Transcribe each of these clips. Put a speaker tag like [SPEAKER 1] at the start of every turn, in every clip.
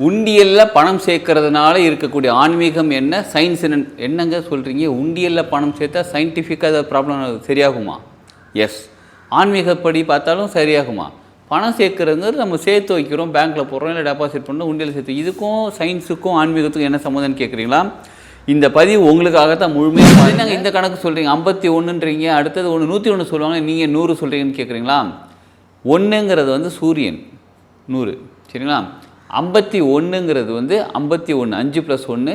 [SPEAKER 1] உண்டியலில் பணம் சேர்க்கறதுனால இருக்கக்கூடிய ஆன்மீகம் என்ன சயின்ஸ் என்ன என்னங்க சொல்கிறீங்க உண்டியலில் பணம் சேர்த்தா சயின்டிஃபிக்காக அது ப்ராப்ளம் சரியாகுமா? எஸ் ஆன்மீகப்படி பார்த்தாலும் சரியாகுமா? பணம் சேர்க்கறதுங்கிறது நம்ம சேர்த்து வைக்கிறோம் பேங்க்கில் போடுறோம் இல்லை டெபாசிட் பண்ணுறோம் உண்டியல் சேர்த்து இதுக்கும் சயின்ஸுக்கும் ஆன்மீகத்துக்கும் என்ன சம்மந்தம்னு கேட்குறீங்களா இந்த பதிவு உங்களுக்காகத்தான் முழுமையாக நாங்கள் இந்த கணக்கு சொல்கிறீங்க ஐம்பத்தி ஒன்றுன்றீங்க அடுத்தது ஒன்று நூற்றி ஒன்று சொல்லுவாங்க நீங்கள் நூறு சொல்கிறீங்கன்னு கேட்குறீங்களா ஒன்றுங்கிறது வந்து சூரியன். நூறு. சரிங்களா? ஐம்பத்தி ஒன்றுங்கிறது வந்து ஐம்பத்தி ஒன்று அஞ்சு ப்ளஸ் ஒன்று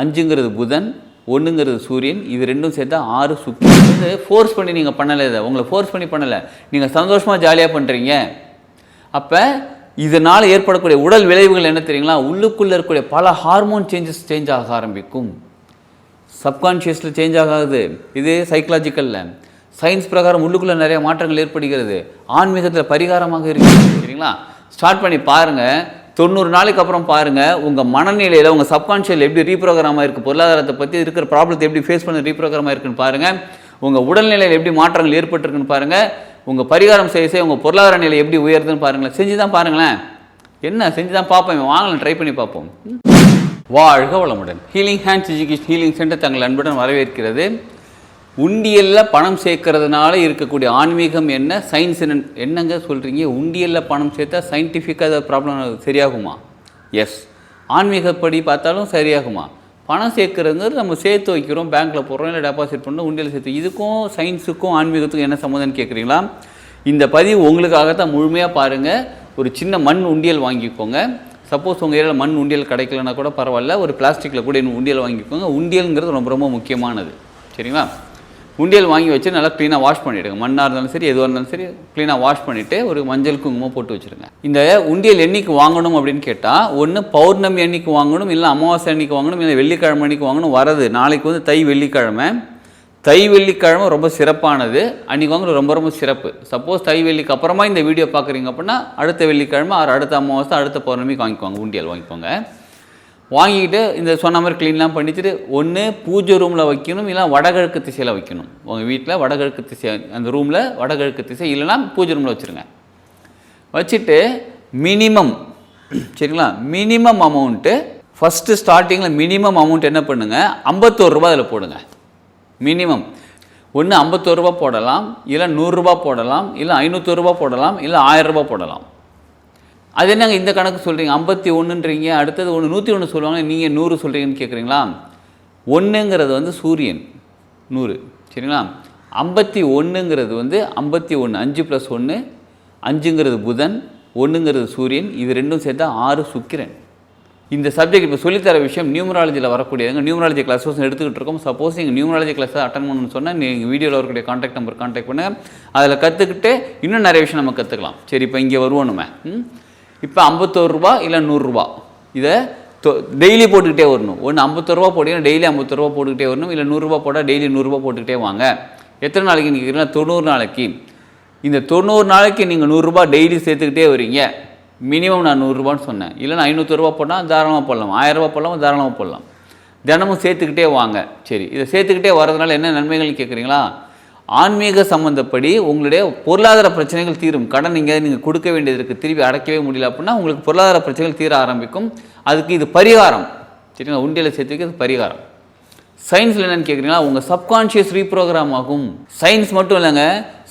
[SPEAKER 1] அஞ்சுங்கிறது புதன் ஒன்றுங்கிறது சூரியன் இது ரெண்டும் சேர்த்தா ஆறு சுக்கி வந்து ஃபோர்ஸ் பண்ணி நீங்கள் பண்ணலை இதை. உங்களை ஃபோர்ஸ் பண்ணி பண்ணலை. நீங்கள் சந்தோஷமாக ஜாலியாக பண்ணுறீங்க அப்போ இதனால் ஏற்படக்கூடிய உடல் விளைவுகள் என்ன தெரியுங்களா? உள்ளுக்குள்ளே இருக்கக்கூடிய பல ஹார்மோன் சேஞ்சஸ் சேஞ்ச் ஆக ஆரம்பிக்கும். சப்கான்ஷியஸில் சேஞ்ச் ஆகாது. இது சைக்கலாஜிக்கலில் சயின்ஸ் பிரகாரம் உள்ளுக்குள்ளே நிறைய மாற்றங்கள் ஏற்படுகிறது. ஆன்மீகத்தில் பரிகாரமாக இருக்குது சரிங்களா? ஸ்டார்ட் பண்ணி பாருங்கள் தொண்ணூறு நாளைக்கு அப்புறம் பாருங்கள் உங்கள் மனநிலையில் உங்கள் சப்கான்ஷியல் எப்படி ரீப்ரோக்ராம் ஆயிருக்கு பொருளாதாரத்தை பற்றி இருக்கிற ப்ராப்ளத்தை எப்படி ஃபேஸ் பண்ண ரீப்ரோக்ராம் ஆயிருக்குன்னு பாருங்கள் உங்கள் உடல்நிலையில் எப்படி மாற்றங்கள் ஏற்பட்டிருக்குன்னு பாருங்கள் உங்கள் பரிகாரம் செய்ய செய்ய உங்கள் பொருளாதார நிலை எப்படி உயருதுன்னு பாருங்களேன். செஞ்சு தான் பாருங்களேன். என்ன? செஞ்சு தான் பார்ப்போம் வாங்கலாம் ட்ரை பண்ணி பார்ப்போம். வாழ்க வளமுடன். Healing hands education healing centre தங்கள் அன்புடன் வரவேற்கிறது. உண்டியலில் பணம் சேர்க்கறதுனால இருக்கக்கூடிய ஆன்மீகம் என்ன சயின்ஸ் என்ன என்னங்க சொல்கிறீங்க உண்டியலில் பணம் சேர்த்தா சயின்டிஃபிக்காக அது ப்ராப்ளம் சரியாகுமா? எஸ் ஆன்மீகப்படி பார்த்தாலும் சரியாகுமா? பணம் சேர்க்கறதுங்கிறது நம்ம சேர்த்து வைக்கிறோம் பேங்க்கில் போடுறோம் இல்லை டெபாசிட் பண்ணுறோம் உண்டியல் சேர்த்து. இதுக்கும் சயின்ஸுக்கும் ஆன்மீகத்துக்கும் என்ன சம்மந்தம்னு கேட்குறீங்களா இந்த பதிவு உங்களுக்காகத்தான் முழுமையாக பாருங்கள் ஒரு சின்ன மண் உண்டியல் வாங்கிக்கோங்க. சப்போஸ் உங்கள் ஏரியாவில் மண் உண்டியல் கிடைக்கலனா கூட பரவாயில்ல. ஒரு பிளாஸ்டிக்கில் கூட இன்னும் உண்டியல் வாங்கிக்கோங்க. உண்டியல்ங்கிறது ரொம்ப ரொம்ப முக்கியமானது. சரிங்களா? உண்டியல் வாங்கி வச்சு நல்லா க்ளீனாக வாஷ் பண்ணிவிடுங்க மண்ணாக இருந்தாலும் சரி எதுவாக இருந்தாலும் சரி க்ளீனாக வாஷ் பண்ணிவிட்டு ஒரு மஞ்சள் குங்குமம் போட்டு வச்சுருங்க. இந்த உண்டியல் என்றைக்கு வாங்கணும் அப்படின்னு கேட்டால் ஒன்று பௌர்ணமி அன்னைக்கு வாங்கணும் இல்லை அமாவாசை அன்னைக்கு வாங்கணும் இல்லை வெள்ளிக்கிழமை அன்னைக்கு வாங்கணும் வரது. நாளைக்கு வந்து தை வெள்ளிக்கிழமை. தை வெள்ளிக்கிழமை ரொம்ப சிறப்பானது. அன்றைக்கி வாங்குறது ரொம்ப ரொம்ப சிறப்பு. சப்போஸ் தை வெள்ளிக்கு அப்புறமா இந்த வீடியோ பார்க்குறீங்க அப்படின்னா அடுத்த வெள்ளிக்கிழமை அடுத்த அமாவாசை அடுத்த பௌர்ணமிக்கு வாங்கிக்குவாங்க உண்டியல் வாங்கிக்கோங்க. வாங்கிக்கிட்டு இந்த சொன்ன மாதிரி க்ளீன்லாம் பண்ணிவிட்டு ஒன்று பூஜை ரூமில் வைக்கணும் இல்லை வடகிழக்கு திசையில் வைக்கணும். உங்கள் வீட்டில் வடகிழக்கு திசை அந்த ரூமில் வடகிழக்கு திசை இல்லைன்னா பூஜை ரூமில் வச்சுருங்க. வச்சுட்டு மினிமம் சரிங்களா? மினிமம் அமௌண்ட்டு ஃபஸ்ட்டு ஸ்டார்டிங்கில் மினிமம் அமௌண்ட் என்ன பண்ணுங்கள் ஐம்பத்தோரு ரூபா அதில் போடுங்க. மினிமம் ஒன்று ஐம்பத்தோரு ரூபா போடலாம் இல்லை நூறுரூபா போடலாம் இல்லை ஐநூற்றோரு ரூபா போடலாம் இல்லை ஆயிரம் போடலாம். அது என்னங்க இந்த கணக்கு சொல்கிறீங்க ஐம்பத்தி ஒன்றுன்றீங்க அடுத்தது ஒன்று நூற்றி ஒன்று சொல்லுவாங்க நீங்கள் நூறு சொல்கிறீங்கன்னு கேட்குறீங்களா ஒன்றுங்கிறது வந்து சூரியன் நூறு சரிங்களா? ஐம்பத்தி ஒன்றுங்கிறது வந்து ஐம்பத்தி ஒன்று அஞ்சு ப்ளஸ் ஒன்று அஞ்சுங்கிறது புதன் ஒன்றுங்கிறது சூரியன் இது ரெண்டும் சேர்த்தா ஆறு சுக்கிரன். இந்த சப்ஜெக்ட் இப்போ சொல்லித்தர விஷயம் நியூமராலஜியில் வரக்கூடியதுங்க. நியூமராலஜி கிளாஸஸ் எடுத்துக்கிட்டு இருக்கோம். சப்போஸ் நீங்கள் நியூமராலஜி கிளாஸ் அட்டன் பண்ணணும்னு சொன்னால் நீங்கள் வீடியோவில் வரக்கூடிய காண்டாக்ட் நம்பர் காண்டாக்ட் பண்ணுங்கள் அதில் கற்றுக்கிட்டு இன்னும் நிறைய விஷயம் நம்ம கற்றுக்கலாம் சரி இப்போ இங்கே வருவோம் நம்ம. ம்? இப்போ ஐம்பத்தோரு ரூபா இல்லை நூறுரூவா இதை டெய்லி போட்டுக்கிட்டே வரணும். ஒன்று ஐம்பத்தோரு ரூபா போட்டிங்கன்னா டெய்லி ஐம்பத்தோரு ரூபா போட்டுக்கிட்டே வரணும் இல்லை நூறுரூவா போட்டால் டெய்லி நூறுரூவா போட்டுக்கிட்டே வாங்க. எத்தனை நாளைக்கு நீங்கள் தொண்ணூறு நாளைக்கு. இந்த தொண்ணூறு நாளைக்கு நீங்கள் நூறுரூபா டெய்லி சேர்த்துக்கிட்டே வரீங்க. மினிமம் நான் நூறுரூபான்னு சொன்னேன். இல்லை நான் ஐநூற்றூறுபா போட்டால் தாராளமாக போடலாம். ஆயிரரூபா போடலாம்? தாராளமாக போடலாம். தினமும் சேர்த்துக்கிட்டே வாங்க. சரி இதை சேர்த்துக்கிட்டே வரதுனால என்ன நன்மைகள் கேட்குறீங்களா? ஆன்மீக சம்மந்தப்படி உங்களுடைய பொருளாதார பிரச்சனைகள் தீரும். கடன் நீங்கள் நீங்கள் கொடுக்க வேண்டியது இருக்குது திருப்பி அடைக்கவே முடியல அப்படின்னா உங்களுக்கு பொருளாதார பிரச்சனைகள் தீர ஆரம்பிக்கும். அதுக்கு இது பரிகாரம். சரிங்களா? உண்டியில் சேர்த்துக்கு இது பரிகாரம். சயின்ஸில் என்னென்னு கேட்குறீங்களா உங்கள் சப்கான்ஷியஸ் ரீப்ரோக்ராம் ஆகும். சயின்ஸ் மட்டும் இல்லைங்க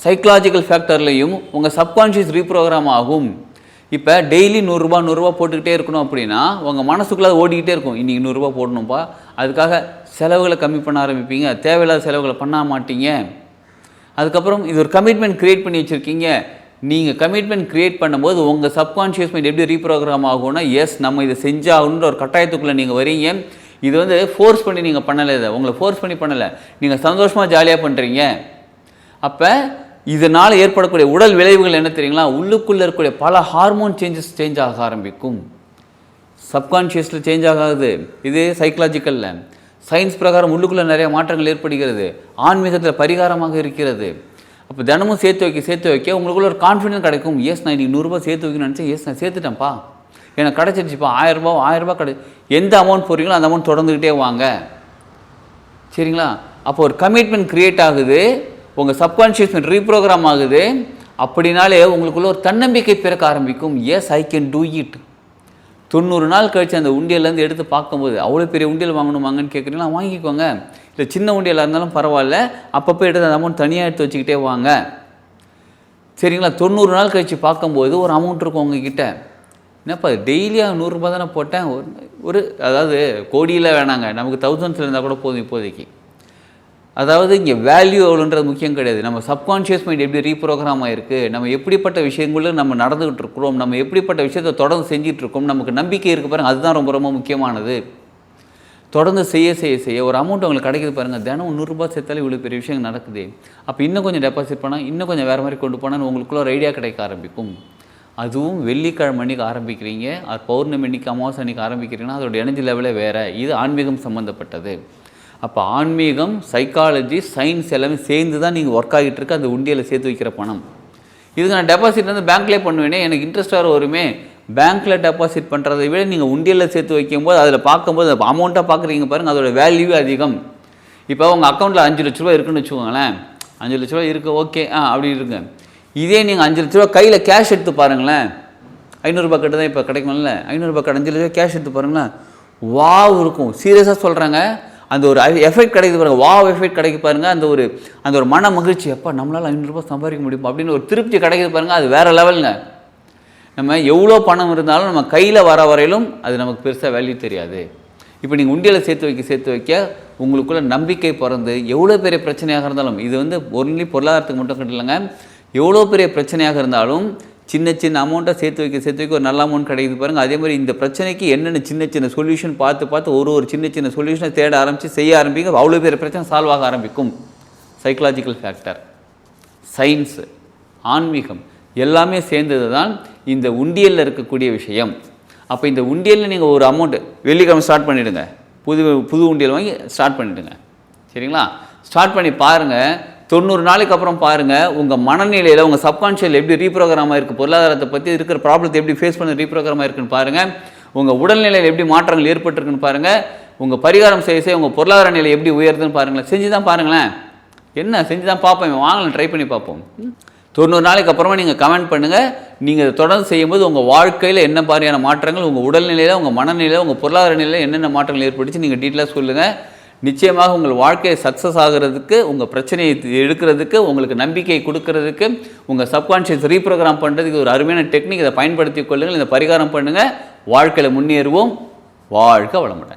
[SPEAKER 1] சைக்கலாஜிக்கல் ஃபேக்டர்லையும் உங்கள் சப்கான்ஷியஸ் ரீப்ரோக்ராம் ஆகும். இப்போ டெய்லி நூறுரூபா நூறுரூவா போட்டுக்கிட்டே இருக்கணும் அப்படின்னா உங்கள் மனசுக்குள்ளே ஓடிக்கிட்டே இருக்கும். இன்றைக்கி நூறுரூவா போடணும்ப்பா அதுக்காக செலவுகளை கம்மி பண்ண ஆரம்பிப்பீங்க. தேவையில்லாத செலவுகளை பண்ண மாட்டீங்க. அதுக்கப்புறம் இது ஒரு கமிட்மெண்ட் க்ரியேட் பண்ணி வச்சுருக்கீங்க. நீங்கள் கமிட்மெண்ட் க்ரியேட் பண்ணும்போது உங்கள் சப்கான்ஷியஸ் மைண்ட் எப்படி ரீப்ரோக்ராம் ஆகும்னா எஸ் நம்ம இதை செஞ்சாகணுன்ற ஒரு கட்டாயத்துக்குள்ளே நீங்கள் வரீங்க. இது வந்து ஃபோர்ஸ் பண்ணி நீங்கள் பண்ணலை இதை. உங்களை ஃபோர்ஸ் பண்ணி பண்ணலை. நீங்கள் சந்தோஷமாக ஜாலியாக பண்ணுறீங்க அப்போ இதனால் ஏற்படக்கூடிய உடல் விளைவுகள் என்ன தெரியுங்களா? உள்ளுக்குள்ளே இருக்கக்கூடிய பல ஹார்மோன் சேஞ்சஸ் சேஞ்ச் ஆக ஆரம்பிக்கும். சப்கான்ஷியஸில் சேஞ்ச் ஆகாது. இது சைக்கலாஜிக்கலில் சயின்ஸ் பிரகாரம் உள்ளுக்குள்ளே நிறைய மாற்றங்கள் ஏற்படுகிறது. ஆன்மீகத்தில் பரிகாரமாக இருக்கிறது. அப்போ தினமும் சேர்த்து வைக்க சேர்த்து வைக்க உங்களுக்குள்ள ஒரு கான்ஃபிடென்ட் கிடைக்கும். எஸ் நான் இன்றைக்கி நூறுரூபா சேர்த்து வைக்கணும்னு நினச்சேன். எஸ் நான் சேர்த்துட்டேன்ப்பா. எனக்கு கிடச்சிருச்சுப்பா. ஆயிரரூபா ஆயிரரூபா கிடை எந்த அமௌண்ட் போடுறீங்களோ அந்த அமௌண்ட் தொடர்ந்துக்கிட்டே வாங்க. சரிங்களா? அப்போ ஒரு கமிட்மெண்ட் க்ரியேட் ஆகுது. உங்கள் சப்கான்ஷியஸ் மைண்ட் ரீப்ரோக்ராம் ஆகுது. அப்படின்னாலே உங்களுக்குள்ள ஒரு தன்னம்பிக்கை பிறக்க ஆரம்பிக்கும். Yes I can do it தொண்ணூறு நாள் கழித்து அந்த உண்டியல்லேருந்து எடுத்து பார்க்கும்போது அவ்வளோ பெரிய உண்டியல் வாங்கணுமாங்கன்னு கேட்குறீங்களா வாங்கிக்கோங்க. இல்லை சின்ன உண்டியலாக இருந்தாலும் பரவாயில்ல. அப்பப்போ எடுத்து அந்த அமௌண்ட் தனியாக எடுத்து வச்சுக்கிட்டே வாங்க. சரிங்களா? தொண்ணூறு நாள் கழித்து பார்க்கும்போது ஒரு அமௌண்ட் இருக்கும் உங்ககிட்ட. என்னப்பா டெய்லியாக நூறுரூபா தானே போட்டேன். ஒரு ஒரு அதாவது கோடியில் வேணாங்க. நமக்கு தௌசண்ட்ஸில் இருந்தால் கூட போதும் இப்போதைக்கு. அதாவது இங்கே வேல்யூ எவ்வளோன்றது முக்கியம் கிடையாது. நம்ம சப்கான்ஷியஸ் மைண்ட் எப்படி ரீப்ரோக்ராம் ஆயிருக்கு நம்ம எப்படிப்பட்ட விஷயங்களும் நம்ம நடந்துகிட்டு இருக்கிறோம் நம்ம எப்படிப்பட்ட விஷயத்தை தொடர்ந்து செஞ்சிகிட்டு இருக்கோம் நமக்கு நம்பிக்கை இருக்குது பாருங்க. அதுதான் ரொம்ப ரொம்ப முக்கியமானது. தொடர்ந்து செய்ய செய்ய செய்ய ஒரு அமௌண்ட் உங்களுக்கு கிடைக்குது பாருங்கள் தினம் நூறுரூபா சேர்த்தாலே இவ்வளோ பெரிய விஷயம் நடக்குது. அப்போ இன்னும் கொஞ்சம் டெபாசிட் பண்ணால் இன்னும் கொஞ்சம் வேறு மாதிரி கொண்டு போனால் உங்களுக்குள்ள ஒரு ஐடியா கிடைக்க ஆரம்பிக்கும். அதுவும் வெள்ளிக்கிழமை அன்றைக்கி ஆரம்பிக்கிறீங்க. அது பௌர்ணமி அன்னைக்கு அமாவாசை அன்னைக்கு ஆரம்பிக்கிறீங்கன்னா அதோட எனர்ஜி லெவலே வேறு. இது ஆன்மீகம் சம்மந்தப்பட்டது அப்போ ஆன்மீகம் சைக்காலஜி சயின்ஸ் எல்லாமே சேர்ந்து தான் நீங்கள் ஒர்க் ஆகிட்டு இருக்க. அந்த உண்டியில் சேர்த்து வைக்கிற பணம். இதுக்கு நான் டெபாசிட் வந்து பேங்க்லேயே பண்ணுவேனே. எனக்கு இன்ட்ரெஸ்ட் வேறு வருமே. பேங்க்கில் டெபாசிட் பண்ணுறதை விட நீங்கள் உண்டியலில் சேர்த்து வைக்கும்போது அதில் பார்க்கும்போது அமௌண்ட்டாக பார்க்குறீங்க பாருங்கள் அதோட வேல்யூ அதிகம். இப்போ உங்கள் அக்கௌண்ட்டில் அஞ்சு லட்ச ரூபா இருக்குன்னு வச்சுக்கோங்களேன். அஞ்சு லட்ச ரூபா இருக்குது ஓகே ஆ அப்படி இருக்குங்க இதே நீங்கள் அஞ்சு லட்ச ரூபா கையில் கேஷ் எடுத்து பாருங்களேன். ஐநூறுரூபா கட்டு தான் இப்போ கிடைக்கும்ல. ஐநூறுரூபா கட்டு அஞ்சு லட்ச ரூபா கேஷ் எடுத்து பாருங்களேன். வாவ் இருக்கும். சீரியஸாக சொல்கிறாங்க அந்த ஒரு எஃபெக்ட் கிடைக்குது பாருங்க. வாவ் எஃபெக்ட் கிடைக்கு பாருங்க. அந்த ஒரு அந்த ஒரு மன மகிழ்ச்சி. எப்போ நம்மளால் ஐநூறுரூபா சம்பாதிக்க முடியும்? அப்படின்னு ஒரு திருப்தி கிடைக்குது பாருங்க. அது வேற லெவலுங்க நம்ம எவ்வளோ பணம் இருந்தாலும் நம்ம கையில் வர வரையிலும் அது நமக்கு பெருசாக வேல்யூ தெரியாது. இப்போ நீங்கள் உண்டியில் சேர்த்து வைக்க சேர்த்து வைக்க உங்களுக்குள்ள நம்பிக்கை பிறந்து எவ்வளோ பெரிய பிரச்சனையாக இருந்தாலும் இது வந்து ஒன்லி பொருளாதாரத்துக்கு மட்டும் கட்டலைங்க. எவ்வளோ பெரிய பிரச்சனையாக இருந்தாலும் சின்ன சின்ன அமௌண்ட்டாக சேர்த்து வைக்க சேர்த்து வைக்க ஒரு நல்ல அமௌண்ட் கிடைக்குது பாருங்கள் அதே மாதிரி இந்த பிரச்சனைக்கு என்னென்ன சின்ன சின்ன சொல்யூஷன் பார்த்து பார்த்து ஒரு ஒரு சின்ன சின்ன சொல்யூஷனை தேட ஆரம்பித்து செய்ய ஆரம்பிக்க அவ்வளோ பேர் பிரச்சனை சால்வ் ஆக ஆரம்பிக்கும். சைக்கலாஜிக்கல் ஃபேக்டர் சயின்ஸு ஆன்மீகம் எல்லாமே சேர்ந்தது தான் இந்த உண்டியலில் இருக்கக்கூடிய விஷயம். அப்போ இந்த உண்டியலில் நீங்கள் ஒரு அமௌண்ட்டு வெள்ளிக்கிழமை ஸ்டார்ட் பண்ணிவிடுங்க புது புது உண்டியல் வாங்கி ஸ்டார்ட் பண்ணிவிடுங்க சரிங்களா? ஸ்டார்ட் பண்ணி பாருங்கள் தொண்ணூறு நாளைக்கு அப்புறம் பாருங்கள் உங்கள் மனநிலையில் உங்கள் சப்கான்ஷியல் எப்படி ரீப்ரோக்ராம் ஆயிருக்கு பொருளாதாரத்தை பற்றி இருக்கிற ப்ராப்ளத்தை எப்படி ஃபேஸ் பண்ணி ரீப்ரோக்ராம் ஆயிருக்குன்னு பாருங்கள் உங்கள் உடல்நிலையில் எப்படி மாற்றங்கள் ஏற்பட்டிருக்குன்னு பாருங்கள் உங்கள் பரிகாரம் செய்ய செய்ய உங்கள் பொருளாதார நிலை எப்படி உயருதுன்னு பாருங்களேன். செஞ்சு தான் பாருங்களேன். என்ன? செஞ்சு தான் பார்ப்போம் வாங்கலாம் ட்ரை பண்ணி பார்ப்போம். தொண்ணூறு நாளைக்கு அப்புறமா நீங்கள் கமெண்ட் பண்ணுங்கள் நீங்கள் இதை தொடர்ந்து செய்யும்போது உங்கள் வாழ்க்கையில் என்ன மாதிரியான மாற்றங்கள் உங்கள் உடல்நிலையில் உங்கள் மனநிலையில் உங்கள் பொருளாதார நிலையில் என்னென்ன மாற்றங்கள் ஏற்பட்டுச்சு நீங்கள் டீட்டெயிலாக சொல்லுங்கள் நிச்சயமாக உங்கள் வாழ்க்கையை சக்ஸஸ் ஆகிறதுக்கு உங்கள் பிரச்சனையை எடுக்கிறதுக்கு உங்களுக்கு நம்பிக்கை கொடுக்கறதுக்கு உங்கள் சப்கான்ஷியஸ் ரீப்ரோக்ராம் பண்ணுறதுக்கு ஒரு அருமையான டெக்னிக் இதை பயன்படுத்தி கொள்ளுங்கள். இந்த பரிகாரம் பண்ணுங்கள் வாழ்க்கையில் முன்னேறுவோம். வாழ்க வளமுடன்.